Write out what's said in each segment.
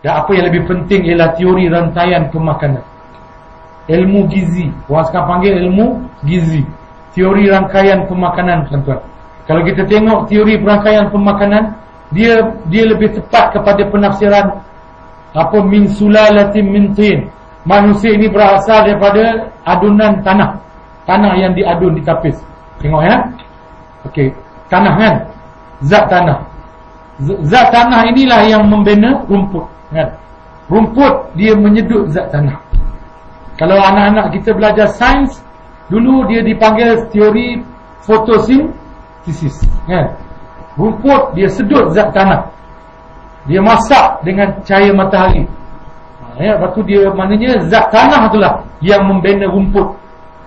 Dan apa yang lebih penting ialah teori rantaian pemakanan. Ilmu gizi. Orang sekarang panggil ilmu gizi. Teori rangkaian pemakanan tuan-tuan. Kalau kita tengok teori rangkaian pemakanan, dia dia lebih tepat kepada penafsiran apa min sulalatin min tin. Manusia ini berasal daripada adunan tanah. Tanah yang diadun di tapis. Tengok ya. Okey, tanah kan? Zat tanah. Zat tanah inilah yang membina rumput, kan? Rumput dia menyedut zat tanah. Kalau anak-anak kita belajar sains, dulu dia dipanggil teori fotosintesis, kan? Rumput dia sedut zat tanah. Dia masak dengan cahaya matahari. Ha, ya, lepas tu dia maknanya zat tanah itulah yang membina rumput.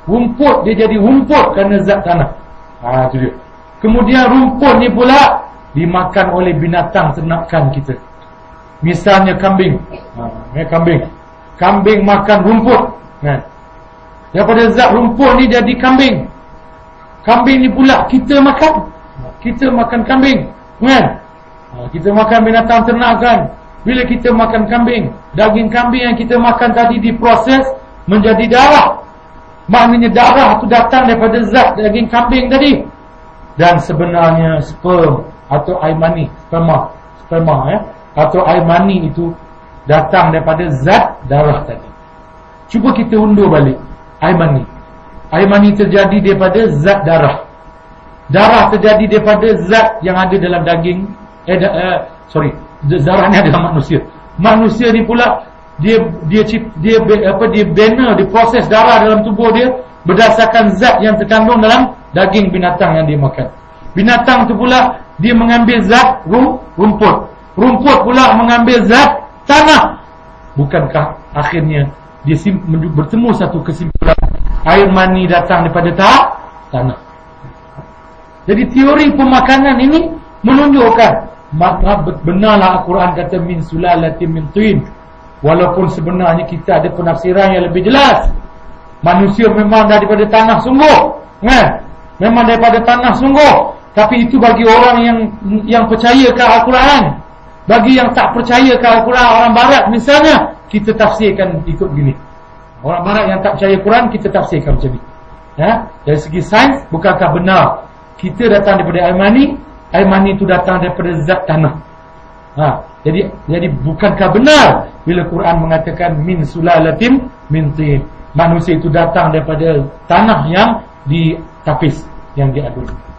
Rumput dia jadi rumput kerana zat tanah. Ha, itu dia. Kemudian rumput ni pula dimakan oleh binatang ternakan kita. Misalnya kambing. Ha, ya, kambing. Kambing makan rumput. Kan? Daripada zat rumput ni jadi kambing. Kambing ni pula kita makan. Kita makan kambing. Kan? Ha, kita makan binatang ternakan. Bila kita makan kambing, daging kambing yang kita makan tadi diproses menjadi darah. Maknanya darah tu datang daripada zat daging kambing tadi dan sebenarnya sperm atau air mani sperma sperma ya atau air mani itu datang daripada zat darah tadi cuba kita undur balik air mani air mani terjadi daripada zat darah darah terjadi daripada zat yang ada dalam daging eh, da, eh sorry darah ni adalah manusia manusia ni pula dia dia dia, dia apa dia bina diproses darah dalam tubuh dia berdasarkan zat yang terkandung dalam daging binatang yang dia makan. Binatang tu pula dia mengambil zat rum, rumput. Rumput pula mengambil zat tanah. Bukankah akhirnya dia bertemu satu kesimpulan air mani datang daripada tak tanah. Jadi teori pemakanan ini menunjukkan benarlah Al-Quran kata min sulalatin min tin. Walaupun sebenarnya kita ada penafsiran yang lebih jelas. Manusia memang daripada tanah sungguh. Kan? Memang daripada tanah sungguh Tapi itu bagi orang yang yang percaya ke Al-Quran Bagi yang tak percaya ke Al-Quran Orang barat misalnya Kita tafsirkan ikut gini. Orang barat yang tak percaya Quran Kita tafsirkan macam ni. Ya? Dari segi sains Bukankah benar Kita datang daripada air mani Air mani itu datang daripada zat tanah. Ha, Jadi jadi bukankah benar Bila Quran mengatakan Min sulalatim min tin. Manusia itu datang daripada tanah yang di tapis yang diadun